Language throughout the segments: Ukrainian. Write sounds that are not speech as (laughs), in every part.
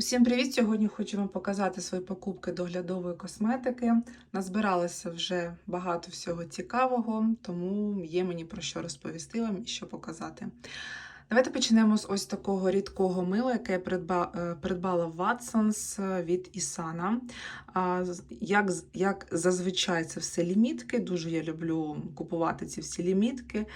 Усім привіт! Сьогодні хочу вам показати свої покупки доглядової косметики. Назбиралося вже багато всього цікавого, тому є мені про що розповісти вам і що показати. Давайте почнемо з ось такого рідкого мила, яке я е, придбала в Watsons е, від Ісана. Як, як зазвичай це все лімітки. Дуже я люблю купувати ці всі лімітки,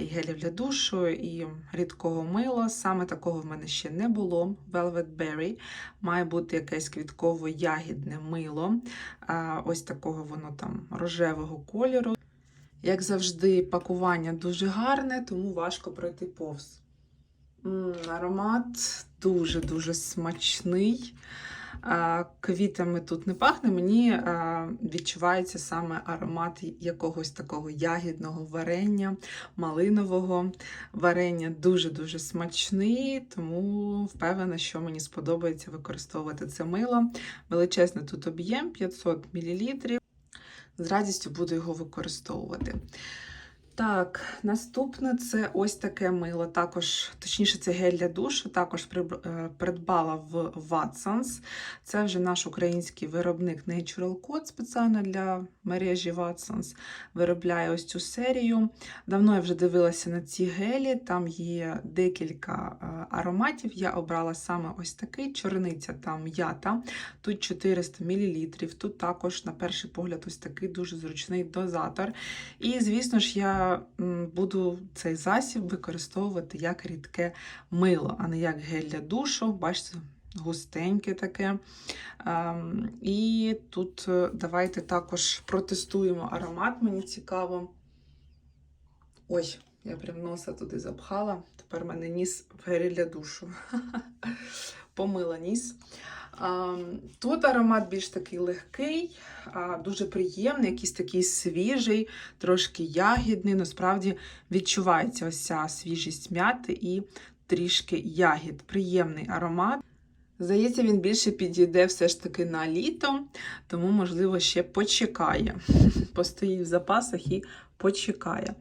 і гелів для душу, і рідкого мила. Саме такого в мене ще не було. Velvet Berry. Має бути якесь квітково-ягідне мило. Ось такого воно там рожевого кольору. Як завжди, пакування дуже гарне, тому важко пройти повз. М, аромат дуже-дуже смачний. А, Квітами тут не пахне. Мені а, відчувається саме аромат якогось такого ягідного варення, малинового варення. Дуже-дуже смачний, тому впевнена, що мені сподобається використовувати це мило. Величезний тут об'єм 500 мл. З радістю буду його використовувати. Так, наступне це ось таке мило. Також, точніше, це гель для душу. Також е, придбала в Watsons. Це вже наш український виробник Natural Code спеціально для мережі Watsons. Виробляє ось цю серію. Давно я вже дивилася на ці гелі. Там є декілька е, ароматів. Я обрала саме ось такий чорниця та м'ята. Тут 400 мл. Тут також, на перший погляд, ось такий дуже зручний дозатор. І, звісно ж, я буду цей засіб використовувати як рідке мило, а не як гель для душу. Бачите, густеньке таке. Ем, І тут е, давайте також протестуємо аромат, мені цікаво. Ой, я прям носа туди запхала. Тепер в мене ніс в гелі для душу. (laughs) Помила ніс. Тут аромат більш такий легкий, дуже приємний, якийсь такий свіжий, трошки ягідний. Насправді відчувається ось ця свіжість м'яти і трішки ягід. Приємний аромат. Здається, він більше підійде все ж таки на літо, тому, можливо, ще почекає. (laughs) Постоїть в запасах і почекає.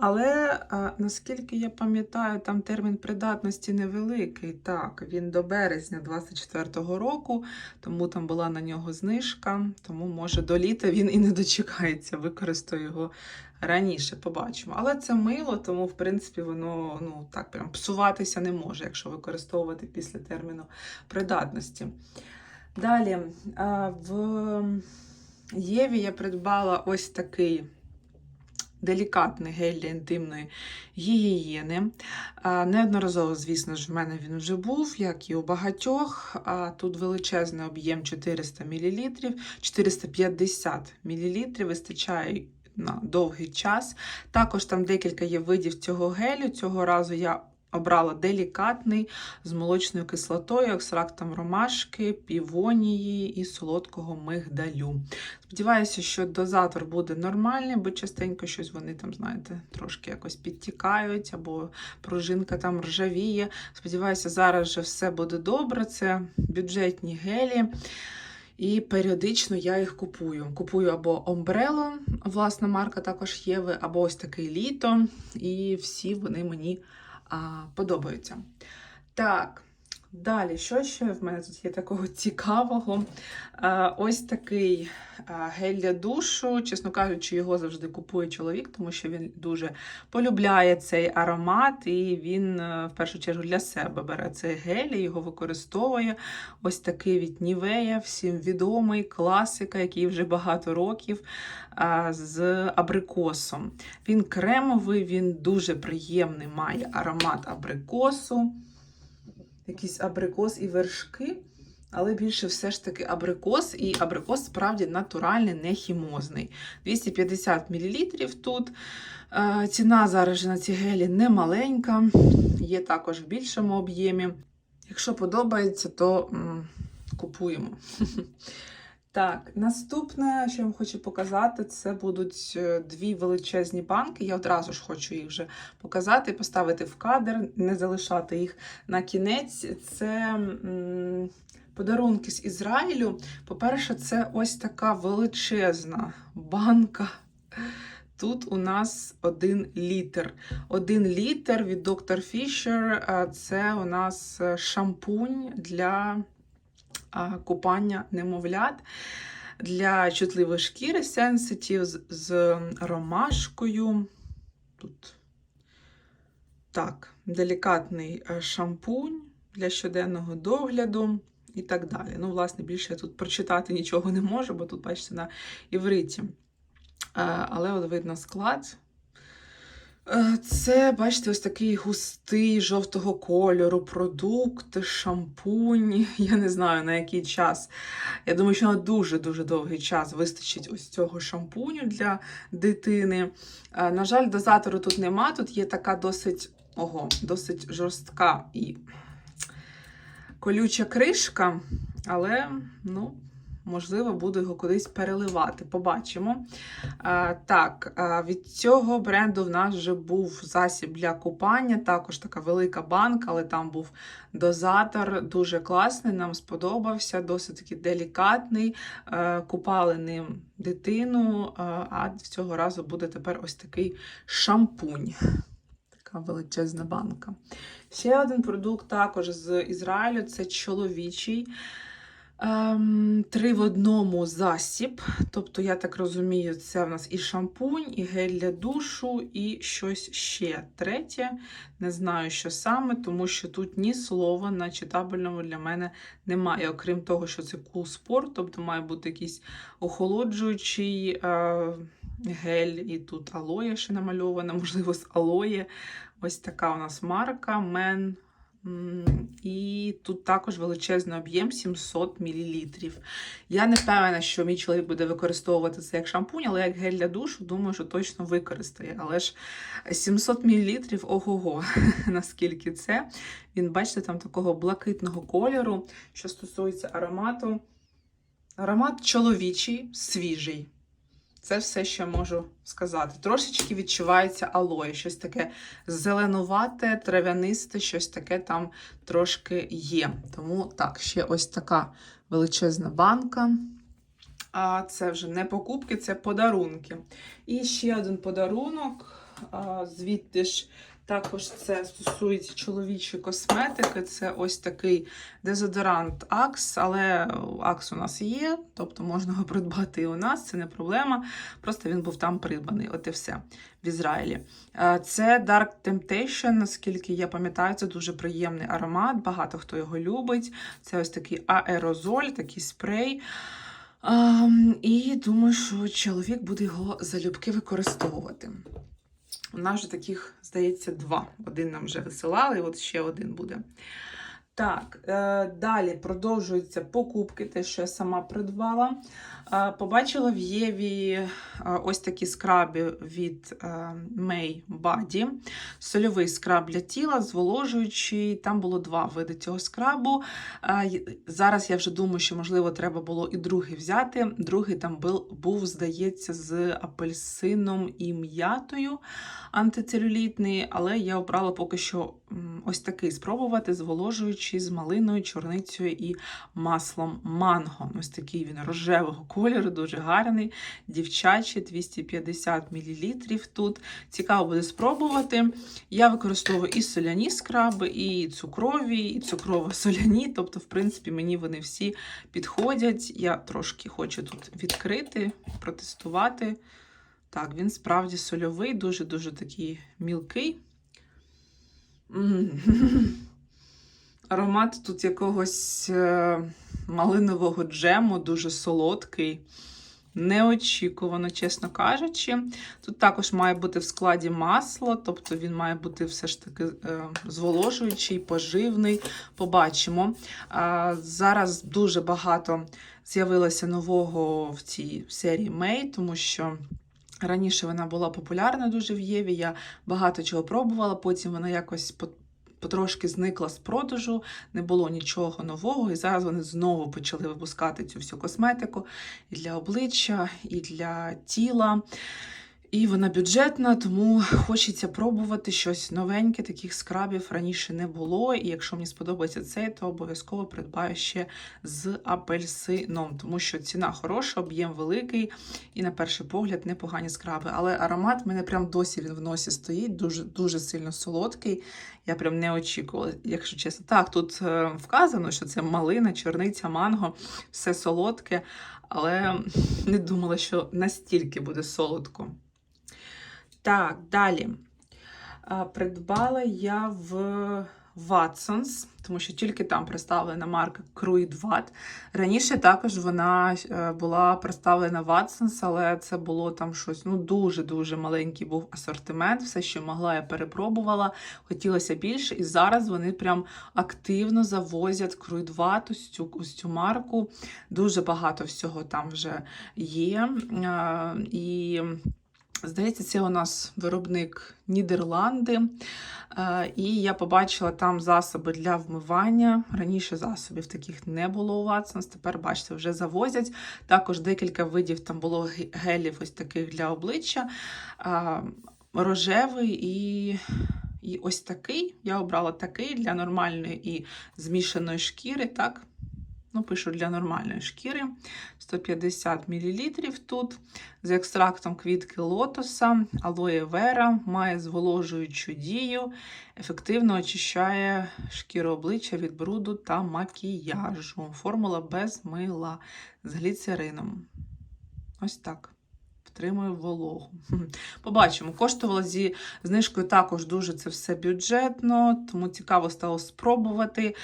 Але наскільки я пам'ятаю, там термін придатності невеликий. Так, він до березня 24-го року, тому там була на нього знижка. Тому, може, до літа він і не дочекається, використаю його раніше, побачимо. Але це мило, тому, в принципі, воно ну, так прям псуватися не може, якщо використовувати після терміну придатності. Далі, в Єві я придбала ось такий делікатний гель для інтимної гігієни. Неодноразово, звісно ж, в мене він вже був, як і у багатьох. Тут величезний об'єм 400 мл, 450 мл, вистачає на довгий час. Також там декілька є видів цього гелю. Цього разу я обрала делікатний з молочною кислотою, екстрактом ромашки, півонії і солодкого мигдалю. Сподіваюся, що дозатор буде нормальний, бо частенько щось вони там, знаєте, трошки якось підтікають, або пружинка там ржавіє. Сподіваюся, зараз вже все буде добре. Це бюджетні гелі. І періодично я їх купую. Купую або Ombrello, власна марка також Єви, або ось такий літо. І всі вони мені подобаються. Так, далі, що ще в мене тут є такого (laughs) цікавого? А, ось такий а, гель для душу. Чесно кажучи, його завжди купує чоловік, тому що він дуже полюбляє цей аромат, і він е, в першу чергу для себе бере цей гель і його використовує. Ось такий від Нівея, всім відомий класика, який вже багато років з абрикосом. Він кремовий, він дуже приємний, має аромат абрикосу, якийсь абрикос і вершки. Але більше все ж таки абрикос, і абрикос справді натуральний, не хімозний. 250 мл тут. Е, Ціна зараз на ці гелі не маленька, є також в більшому об'ємі. Якщо подобається, то м, купуємо. (laughs) Так, наступне, що я вам хочу показати, це будуть е, дві величезні банки. Я одразу ж хочу їх вже показати, поставити в кадр, не залишати їх на кінець. Це подарунки з Ізраїлю. По-перше, це ось така величезна банка тут у нас один літр. Один літр від Dr. Fisher. Це у нас е, шампунь для купання немовлят. Для чутливої шкіри Sensitive з, з ромашкою. Тут так, делікатний е, шампунь для щоденного догляду і так далі. Ну, власне, більше я тут прочитати нічого не можу, бо тут, бачите, на івриті. Е, Але от видно склад. Е, Це, бачите, ось такий густий жовтого кольору продукт, шампунь. (laughs) Я не знаю на який час. Я думаю, що на дуже-дуже довгий час вистачить ось цього шампуню для дитини. Е, На жаль, дозатору тут нема. Тут є така досить, ого, досить жорстка і колюча кришка, але, ну. Можливо, буду його кудись переливати. Побачимо. А, так, а, від цього бренду в нас вже був засіб для купання, також така велика банка, але там був дозатор, дуже класний, нам сподобався, досить таки делікатний. Е, Купали ним дитину, е, а цього разу буде тепер ось такий шампунь. Така величезна банка. Ще один продукт також з Ізраїлю це чоловічий. Ем, три в одному засіб. Тобто, я так розумію, це в нас і шампунь, і гель для душу, і щось ще третє. Не знаю, що саме, тому що тут ні слова на читабельному для мене немає. Окрім того, що це кул спорт, тобто має бути якийсь охолоджуючий е, гель, і тут алоє ще намальована, (laughs) можливо, з алоє. Ось така у нас марка Men. І тут також величезний об'єм 700 мл. Я не впевнена, що мій чоловік буде використовувати це як шампунь, але як гель для душу, думаю, що точно використає. Але ж 700 мл, ого-го, (laughs) наскільки це. Він, бачите, там такого блакитного кольору, що стосується аромату. Аромат чоловічий, свіжий. Це все, що можу сказати. Трошечки відчувається алоє, щось таке зеленувате, трав'янисте, щось таке там трошки є. Тому так, ще ось така величезна банка. А це вже не покупки, це подарунки. І ще один подарунок. Звідти ж також це стосується чоловічої косметики. Це ось такий дезодорант Axe, але Axe у нас є, тобто можна його придбати і у нас, це не проблема. Просто він був там придбаний. От і все в Ізраїлі. Е, Це Dark Temptation, наскільки я пам'ятаю, це дуже приємний аромат. Багато хто його любить. Це ось такий аерозоль, такий спрей. Ем, і думаю, що чоловік буде його залюбки використовувати. У нас же таких, здається, два. Один нам вже висилали, от ще один буде. Так, е, далі продовжуються покупки, те, що я сама придбала. Побачила в Єві ось такі скраби від е, May Body. Сольовий скраб для тіла, зволожуючий. Там було два види цього скрабу. Зараз я вже думаю, що, можливо, треба було і другий взяти. Другий там був здається, з апельсином і м'ятою антицелюлітний, але я обрала поки що ось такий спробувати, зволожуючий з малиною, чорницею і маслом манго. Ось такий він рожевого кольору, дуже гарний, дівчачий, 250 мл тут. Цікаво буде спробувати. Я використовую і соляні скраби, і цукрові, і цукрово-соляні. Тобто, в принципі, мені вони всі підходять. Я трошки хочу тут відкрити, протестувати. Так, він справді сольовий, дуже-дуже такий мілкий. Аромат тут якогось е, малинового джему, дуже солодкий. Неочікувано, чесно кажучи. Тут також має бути в складі масло, тобто він має бути все ж таки е, зволожуючий, поживний. Побачимо. Зараз дуже багато з'явилося нового в цій серії Мей, тому що. Раніше вона була популярна дуже в Єві. Я багато чого пробувала, потім вона якось потрошки зникла з продажу, не було нічого нового. І зараз вони знову почали випускати цю всю косметику і для обличчя, і для тіла. І вона бюджетна, тому хочеться пробувати щось новеньке, таких скрабів раніше не було. І якщо мені сподобається цей, то обов'язково придбаю ще з апельсином, тому що ціна хороша, об'єм великий і на перший погляд непогані скраби. Але аромат в мене прям досі він в носі стоїть, дуже дуже сильно солодкий. Я прям не очікувала, якщо чесно. Так, тут е, вказано, що це малина, чорниця, манго, все солодке, але не думала, що настільки буде солодко. Так, далі. Придбала я в Watsons, тому що тільки там представлена марка Cruid Раніше також вона е, була представлена Watsons, але це було там щось ну дуже-дуже маленький був асортимент. Все, що могла, я перепробувала. Хотілося більше. І зараз вони прям активно завозять Cruid ось цю, ось цю марку. Дуже багато всього там вже є. Е, І Здається, це у нас виробник Нідерланди. Е, І я побачила там засоби для вмивання. Раніше засобів таких не було у Watsons, тепер, бачите, вже завозять. Також декілька видів там було гелів ось таких для обличчя. Е, Рожевий і, і ось такий. Я обрала такий для нормальної і змішаної шкіри. так? Ну, пишу для нормальної шкіри. 150 мл тут з екстрактом квітки лотоса, алоє вера, має зволожуючу дію, ефективно очищає шкіру обличчя від бруду та макіяжу. Формула без мила з гліцерином. Ось так. Втримує вологу. (laughs) Побачимо. Коштувало зі знижкою також дуже це все бюджетно, тому цікаво стало спробувати.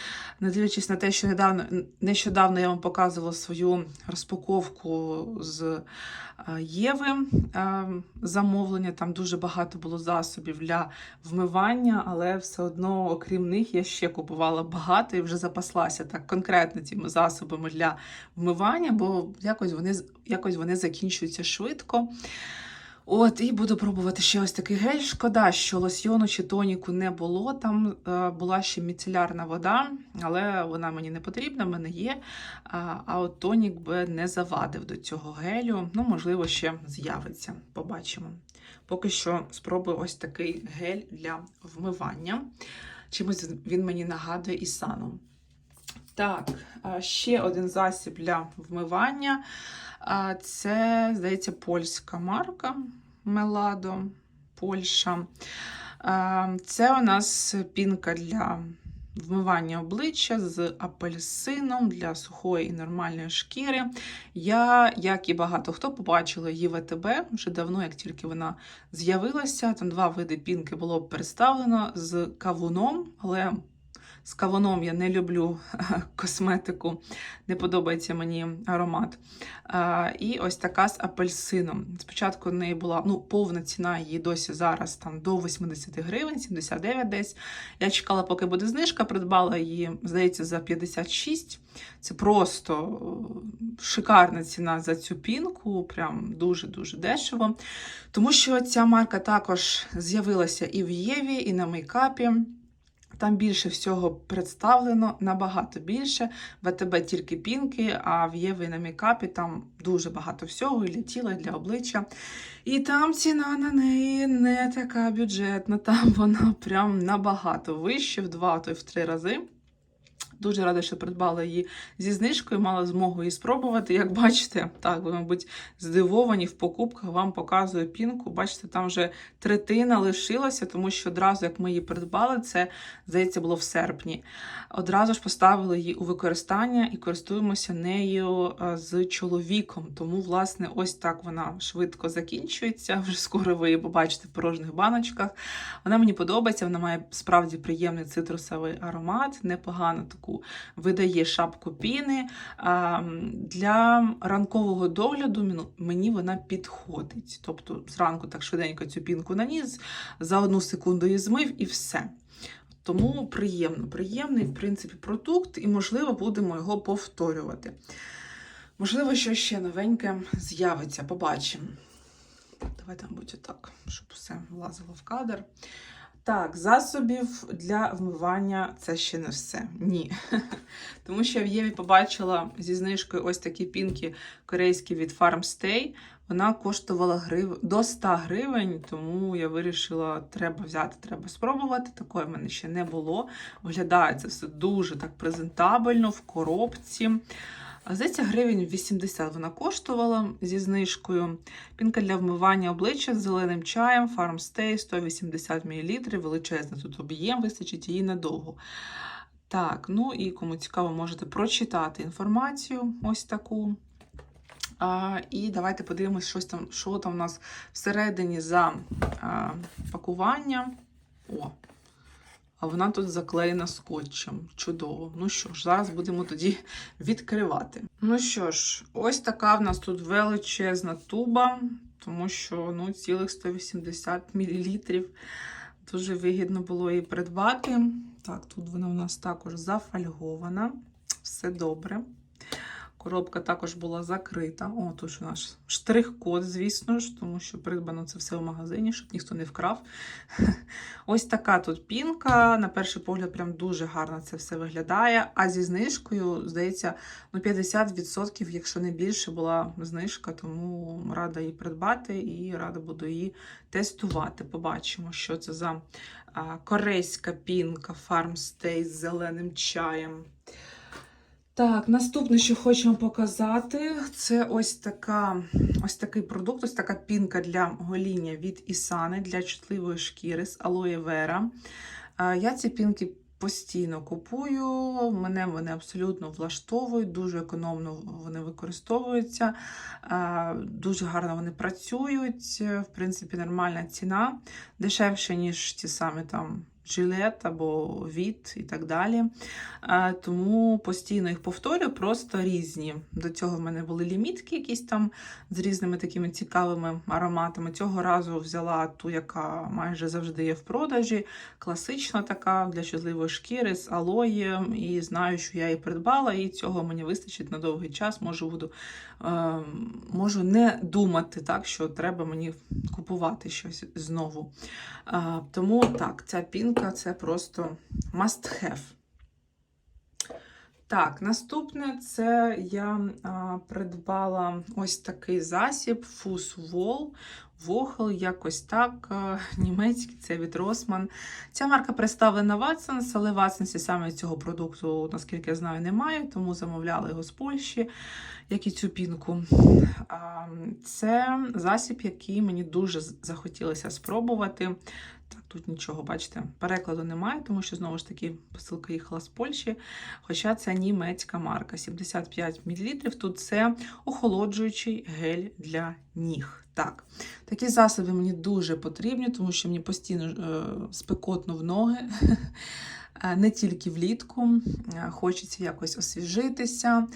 Не дивлячись на те, що недавно, нещодавно я вам показувала свою розпаковку з е, Єви е, замовлення. Там дуже багато було засобів для вмивання, але все одно, окрім них, я ще купувала багато і вже запаслася так конкретно цими засобами для вмивання, бо якось вони, якось вони закінчуються швидко. От, і буду пробувати ще ось такий гель. Шкода, що лосьйону чи тоніку не було. Там е, була ще міцелярна вода, але вона мені не потрібна, в мене є. А, а от тонік би не завадив до цього гелю. Ну, можливо, ще з'явиться. Побачимо. Поки що спробую ось такий гель для вмивання. Чимось він мені нагадує Ісану. Так, а ще один засіб для вмивання. Це, здається, польська марка Меладо, Польща. Це у нас пінка для вмивання обличчя з апельсином для сухої і нормальної шкіри. Я, як і багато хто, побачила її в АТБ вже давно, як тільки вона з'явилася. Там два види пінки було представлено з кавуном, але з кавуном я не люблю косметику, не подобається мені аромат. І ось така з апельсином. Спочатку в неї була ну, повна ціна її досі зараз там до 80 гривень, 79 десь. Я чекала, поки буде знижка, придбала її, здається, за 56. Це просто е, шикарна ціна за цю пінку, прям дуже-дуже дешево. Тому що ця марка також з'явилася і в Єві, і на мейкапі. Там більше всього представлено, набагато більше. В АТБ тільки пінки, а в Єви на мікапі там дуже багато всього і для тіла, і для обличчя. І там ціна на неї не така бюджетна, там вона прям набагато вища, в два, то й в три рази. Дуже рада, що придбала її зі знижкою, мала змогу її спробувати. Як бачите, так, ви, мабуть, здивовані в покупках, вам показую пінку. Бачите, там вже третина лишилася, тому що одразу, як ми її придбали, це, здається, було в серпні. Одразу ж поставили її у використання і користуємося нею е, з чоловіком. Тому, власне, ось так вона швидко закінчується. (laughs) Вже скоро ви її побачите в порожніх баночках. Вона мені подобається, вона має справді приємний цитрусовий аромат, непогану таку видає шапку піни. Для ранкового догляду мені вона підходить. Тобто зранку так швиденько цю пінку наніс, за одну секунду її змив і все. Тому приємно, приємний, в принципі, продукт, і, можливо, будемо його повторювати. Можливо, що ще новеньке з'явиться, побачимо. Давайте, мабуть, отак, щоб все влазило в кадр. Так, засобів для вмивання це ще не все. Ні. (laughs) Тому що я в Єві побачила зі знижкою ось такі пінки корейські від Farmstay. Вона коштувала грив... до 100 гривень, тому я вирішила, треба взяти, треба спробувати. Такої в мене ще не було. Виглядає це все дуже так презентабельно в коробці. А Здається, гривень 80 вона коштувала зі знижкою. Пінка для вмивання обличчя з зеленим чаєм, Farmstay 180 мл, величезний тут об'єм, вистачить її надовго. Так, ну і кому цікаво, можете прочитати інформацію ось таку. А, і давайте подивимось, щось там, що там у нас всередині за а, пакування. О, а вона тут заклеєна скотчем. Чудово. Ну що ж, зараз будемо тоді відкривати. Ну що ж, ось така в нас тут величезна туба, тому що ну, цілих 180 мл. Дуже вигідно було її придбати. Так, тут вона у нас також зафольгована. Все добре. Коробка також була закрита. О, тут наш штрих-код, звісно ж, тому що придбано це все в магазині, щоб ніхто не вкрав. (laughs) Ось така тут пінка. На перший погляд, прям дуже гарно це все виглядає. А зі знижкою, здається, ну 50%, якщо не більше, була знижка, тому рада її придбати і рада буду її тестувати. Побачимо, що це за корейська пінка Farmstay з зеленим чаєм. Так, наступне, що хочу вам показати, це ось така, ось такий продукт, ось така пінка для гоління від Ісани для чутливої шкіри з алоє вера. Я ці пінки постійно купую, мене вони абсолютно влаштовують, дуже економно вони використовуються, дуже гарно вони працюють. В принципі, нормальна ціна, дешевше, ніж ті самі там жилет або від і так далі. Тому постійно їх повторюю, просто різні. До цього в мене були лімітки, якісь там з різними такими цікавими ароматами. Цього разу взяла ту, яка майже завжди є в продажі. Класична така для чутливої шкіри з алоєм. І знаю, що я її придбала, і цього мені вистачить на довгий час. Можу буду е, можу не думати, так, що треба мені купувати щось знову. Е, Тому так, ця пінка це просто must have. Так, наступне це я а, придбала ось такий засіб Fusswool. Вохел, якось так, німецький, це від Росман. Ця марка представлена Watsons, але Watsons саме цього продукту, наскільки я знаю, немає, тому замовляли його з Польщі, як і цю пінку. Це засіб, який мені дуже захотілося спробувати. Так, тут нічого, бачите, перекладу немає, тому що, знову ж таки, посилка їхала з Польщі. Хоча це німецька марка, 75 мл. Тут це охолоджуючий гель для ніг. Так, такі засоби мені дуже потрібні, тому що мені постійно е, спекотно в ноги. Е, Не тільки влітку, хочеться якось освіжитися,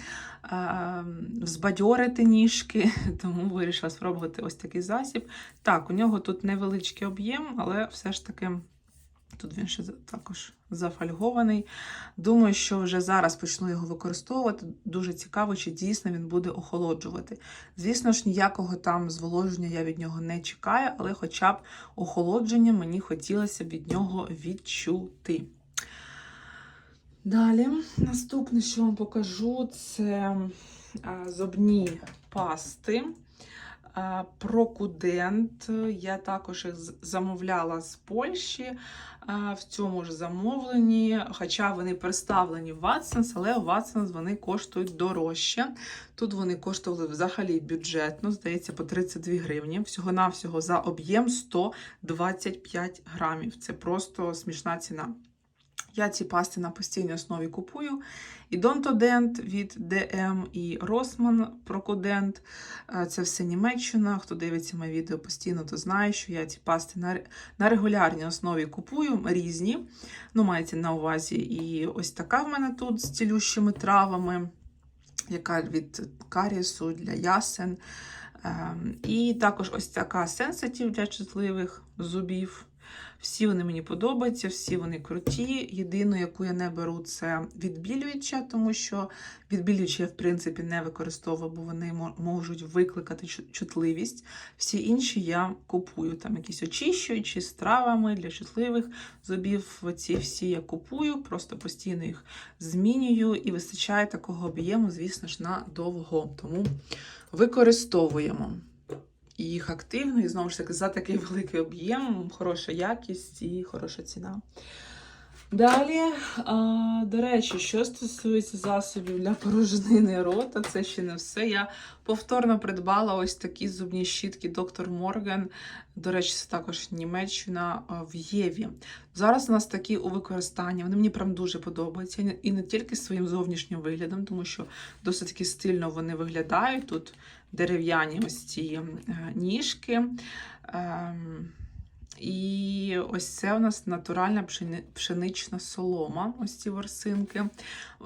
е, взбадьорити ніжки, (laughs) тому вирішила спробувати ось такий засіб. Так, у нього тут невеличкий об'єм, але все ж таки тут він ще також зафольгований. Думаю, що вже зараз почну його використовувати. Дуже цікаво, чи дійсно він буде охолоджувати. Звісно ж, ніякого там зволоження я від нього не чекаю, але хоча б охолодження мені хотілося б від нього відчути. Далі, наступне, що вам покажу, це зубні пасти. Прокудент. Я також їх замовляла з Польщі в цьому ж замовленні, хоча вони представлені в Watsons, але у Watsons вони коштують дорожче. Тут вони коштували взагалі бюджетно, здається, по 32 гривні. Всього-навсього за об'єм 125 грамів. Це просто смішна ціна. Я ці пасти на постійній основі купую. І Донтодент від DM, і Rossmann Прокодент. Це все Німеччина. Хто дивиться моє відео постійно, то знає, що я ці пасти на, регулярній основі купую різні. Ну, мається на увазі і ось така в мене тут з цілющими травами, яка від карісу для ясен. Ем, І також ось така сенситив для чутливих зубів. Всі вони мені подобаються, всі вони круті. Єдину, яку я не беру, це відбілююча, тому що відбілюючі я, в принципі, не використовую, бо вони можуть викликати чутливість. Всі інші я купую. Там якісь очищуючі з травами для чутливих зубів. Ці всі я купую, просто постійно їх змінюю і вистачає такого об'єму, звісно ж, на довго. Тому використовуємо їх активно, і знову ж таки, за такий (laughs) великий об'єм, хороша якість і хороша ціна. Далі, а, до речі, що стосується засобів для порожнини рота, це ще не все. Я повторно придбала ось такі зубні щітки Доктор Морген. До речі, це також Німеччина в Єві. Зараз у нас такі у використанні. Вони мені прям дуже подобаються. І не тільки своїм зовнішнім виглядом, тому що досить таки стильно вони виглядають. Тут дерев'яні ось ці е, ніжки. І ось це у нас натуральна пшенична солома, ось ці ворсинки.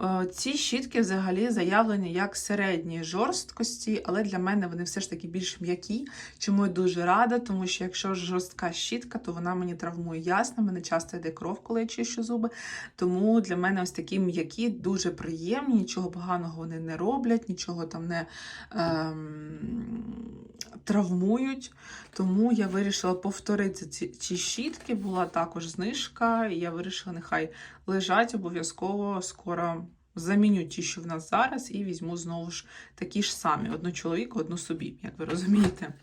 Е, Ці щітки взагалі заявлені як середньої жорсткості, але для мене вони все ж таки більш м'які. Чому я дуже рада, тому що якщо жорстка щітка, то вона мені травмує ясно. Мене часто йде кров, коли я чищу зуби. Тому для мене ось такі м'які, дуже приємні, нічого поганого вони не роблять, нічого там не ем, травмують. Тому я вирішила повторити ці, ці щітки. Була також знижка, і я вирішила, нехай лежать обов'язково скоро. Заміню ті, що в нас зараз, і візьму знову ж такі ж самі: одну чоловіку, одну собі, як ви розумієте.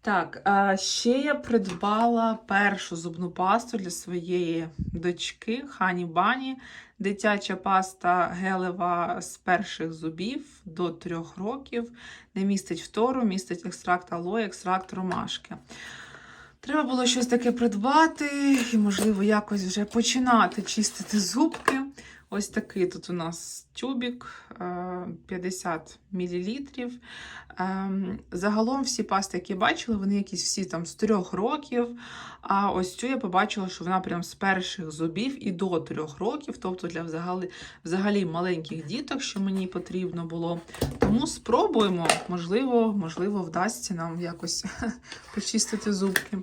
Так, ще я придбала першу зубну пасту для своєї дочки Хані Бані. Дитяча паста гелева з перших зубів до 3 років. Не містить фтору, містить екстракт алої, екстракт ромашки. Треба було щось таке придбати і, можливо, якось вже починати чистити зубки. Ось такий тут у нас тюбік е, 50 мл. Загалом всі пасти, які я бачила, вони якісь всі там з трьох років. А ось цю я побачила, що вона прям з перших зубів і до трьох років, тобто для взагалі, взагалі маленьких діток, що мені потрібно було. Тому спробуємо, можливо, можливо, вдасться нам якось (laughs) почистити зубки.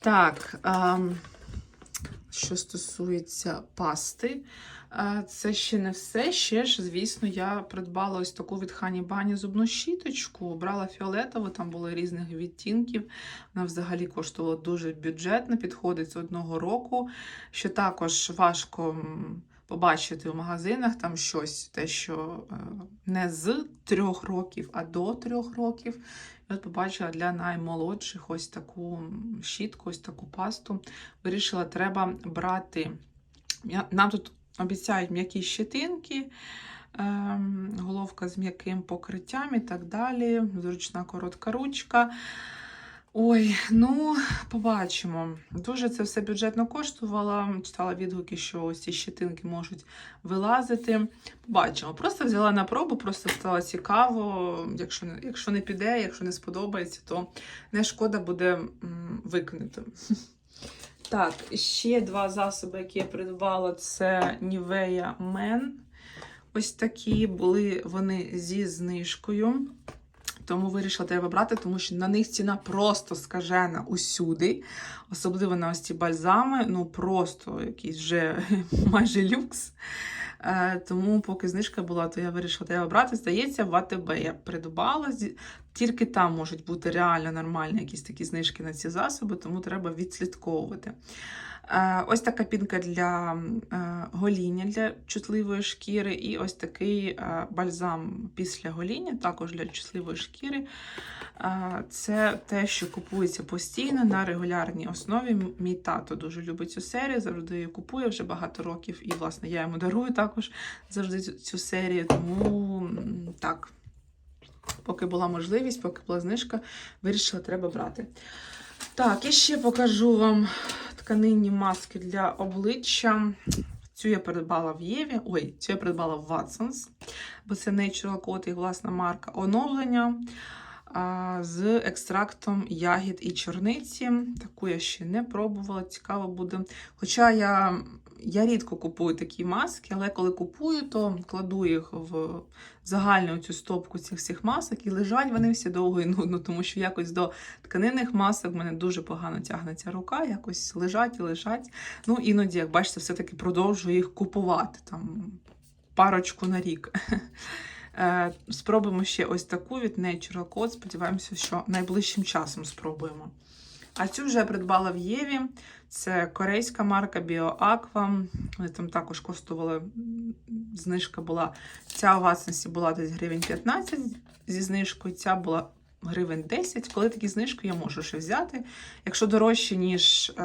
Так, ем, що стосується пасти, е, це ще не все. Ще ж, звісно, я придбала ось таку від Хані Бані зубну щіточку, брала фіолетову, там були різних відтінків. Вона взагалі коштувала дуже бюджетно, підходить з одного року, що також важко. Побачити в магазинах там щось, те, що е, не з трьох років, а до трьох років. От побачила для наймолодших ось таку щітку, ось таку пасту. Вирішила, треба брати. Нам тут обіцяють м'які щетинки, ем, головка з м'яким покриттям і так далі. Зручна коротка ручка. Ой, ну, побачимо. Дуже це все бюджетно коштувало. Читала відгуки, що ось ці щетинки можуть вилазити. Побачимо. Просто взяла на пробу, просто стало цікаво. Якщо якщо не піде, якщо не сподобається, то не шкода буде викинути. (laughs) Так, ще два засоби, які я придбала, це Nivea Men. Ось такі були вони зі знижкою. Тому вирішила треба брати, тому що на них ціна просто скажена усюди. Особливо на ось ці бальзами, ну просто якийсь вже (laughs) майже люкс. Е, тому, поки знижка була, то я вирішила треба брати. Здається, в АТБ я придбала. Тільки там можуть бути реально нормальні якісь такі знижки на ці засоби, тому треба відслідковувати. Е, Ось така пінка для е, гоління для чутливої шкіри, і ось такий е, бальзам після гоління, також для чутливої шкіри. Це те, що купується постійно на регулярній основі. Мій тато дуже любить цю серію, завжди її купує вже багато років, і, власне, я йому дарую також завжди цю серію. Тому так, поки була можливість, поки була знижка, вирішила, треба брати. Так, і ще покажу вам тканинні маски для обличчя. Цю я придбала в Єві. Ой, цю я придбала в Watsons, бо це Natural Code, і власна марка оновлення з екстрактом ягід і чорниці. Таку я ще не пробувала, цікаво буде. Хоча я Я рідко купую такі маски, але коли купую, то кладу їх в загальну цю стопку цих всіх масок і лежать вони всі довго і нудно, тому що якось до тканинних масок в мене дуже погано тягнеться рука, якось лежать і лежать. Ну, іноді, як бачите, все-таки продовжую їх купувати там парочку на рік. (laughs) Е, Спробуємо ще ось таку від Natural Code. Сподіваємося, що найближчим часом спробуємо. А цю вже я придбала в Єві. Це корейська марка BioAqua. Вони там також коштували. Знижка була. Ця у Ватсонсі була десь гривень 15 зі знижкою, ця була гривень 10. Коли такі знижки, я можу ще взяти. Якщо дорожче, ніж е,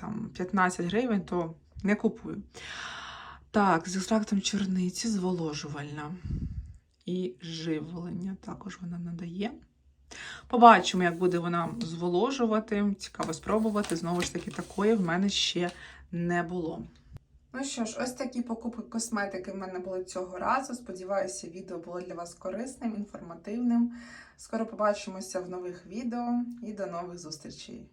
там, 15 гривень, то не купую. Так, з екстрактом чорниці зволожувальна. І живлення також вона надає. Побачимо, як буде вона зволожувати. Цікаво спробувати. Знову ж таки, такої в мене ще не було. Ну що ж, ось такі покупки косметики в мене були цього разу. Сподіваюся, відео було для вас корисним, інформативним. Скоро побачимося в нових відео і до нових зустрічей!